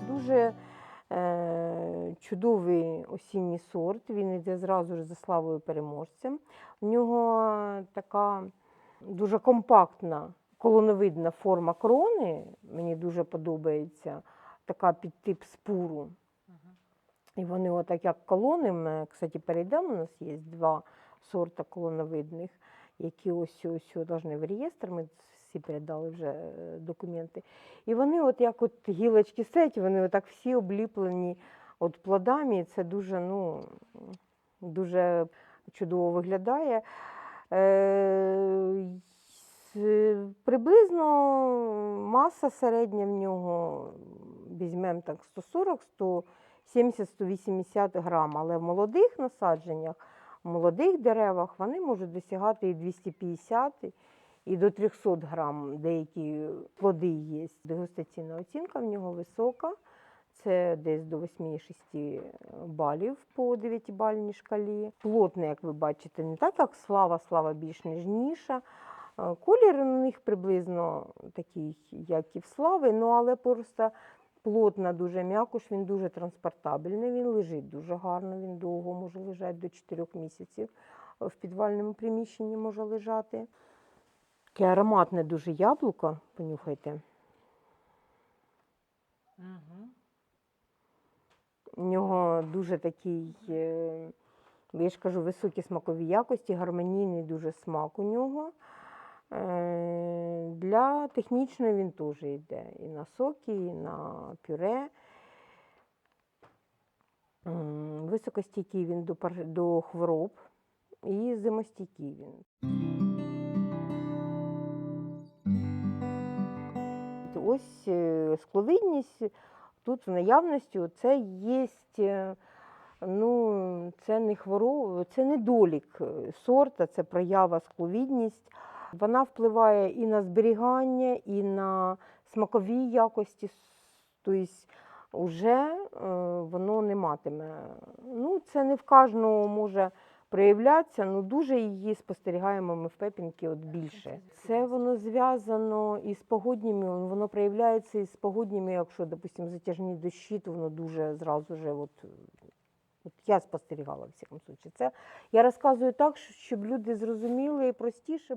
дуже е, чудовий осінній сорт. Він йде зразу ж за славою переможцем. У нього така дуже компактна колоновидна форма крони. Мені дуже подобається така під тип спуру. І вони отак як колони. Ми, кстати, перейдемо. У нас є два сорта колоновидних, які ось ось повинні в реєстр. Ми всі передали вже е, документи. І вони, от як от гілочки сеті, вони отак всі обліплені от плодами. Це дуже, ну, дуже чудово виглядає. Е, Приблизно маса середня в нього візьмемо так 140-170-180 грам, але в молодих насадженнях, в молодих деревах вони можуть досягати і 250 і до 300 грам деякі плоди є. Дегустаційна оцінка в нього висока. Це десь до 8-6 балів по 9-бальній шкалі. Плотний, як ви бачите, не так, як слава, слава більш ніжніша. Е, Колір у них приблизно такий, як і в слави, ну але просто плотна дуже м'якош, він дуже транспортабельний, він лежить дуже гарно, він довго може лежати до 4 місяців. В підвальному приміщенні може лежати. Таке ароматне дуже яблуко, понюхайте. Угу. У нього дуже такий, е, я ж кажу, високі смакові якості, гармонійний дуже смак у нього. Е, Для технічної він теж йде і на соки, і на пюре. Високостійкий він до, до хвороб і зимостійкий він. Ось е, скловидність тут в наявності це є, ну, це не хвороб, це недолік е, сорта, це проява скловідність. Вона впливає і на зберігання, і на смакові якості. Тобто вже воно не матиме. Ну, це не в кожного може проявлятися, ну дуже її спостерігаємо ми в пепінки от більше. Це воно зв'язано із погодніми, воно проявляється із погодніми, якщо, допустимо, затяжні дощі, то воно дуже зразу же, от, от я спостерігала в всякому случаї. Це я розказую так, щоб люди зрозуміли простіше.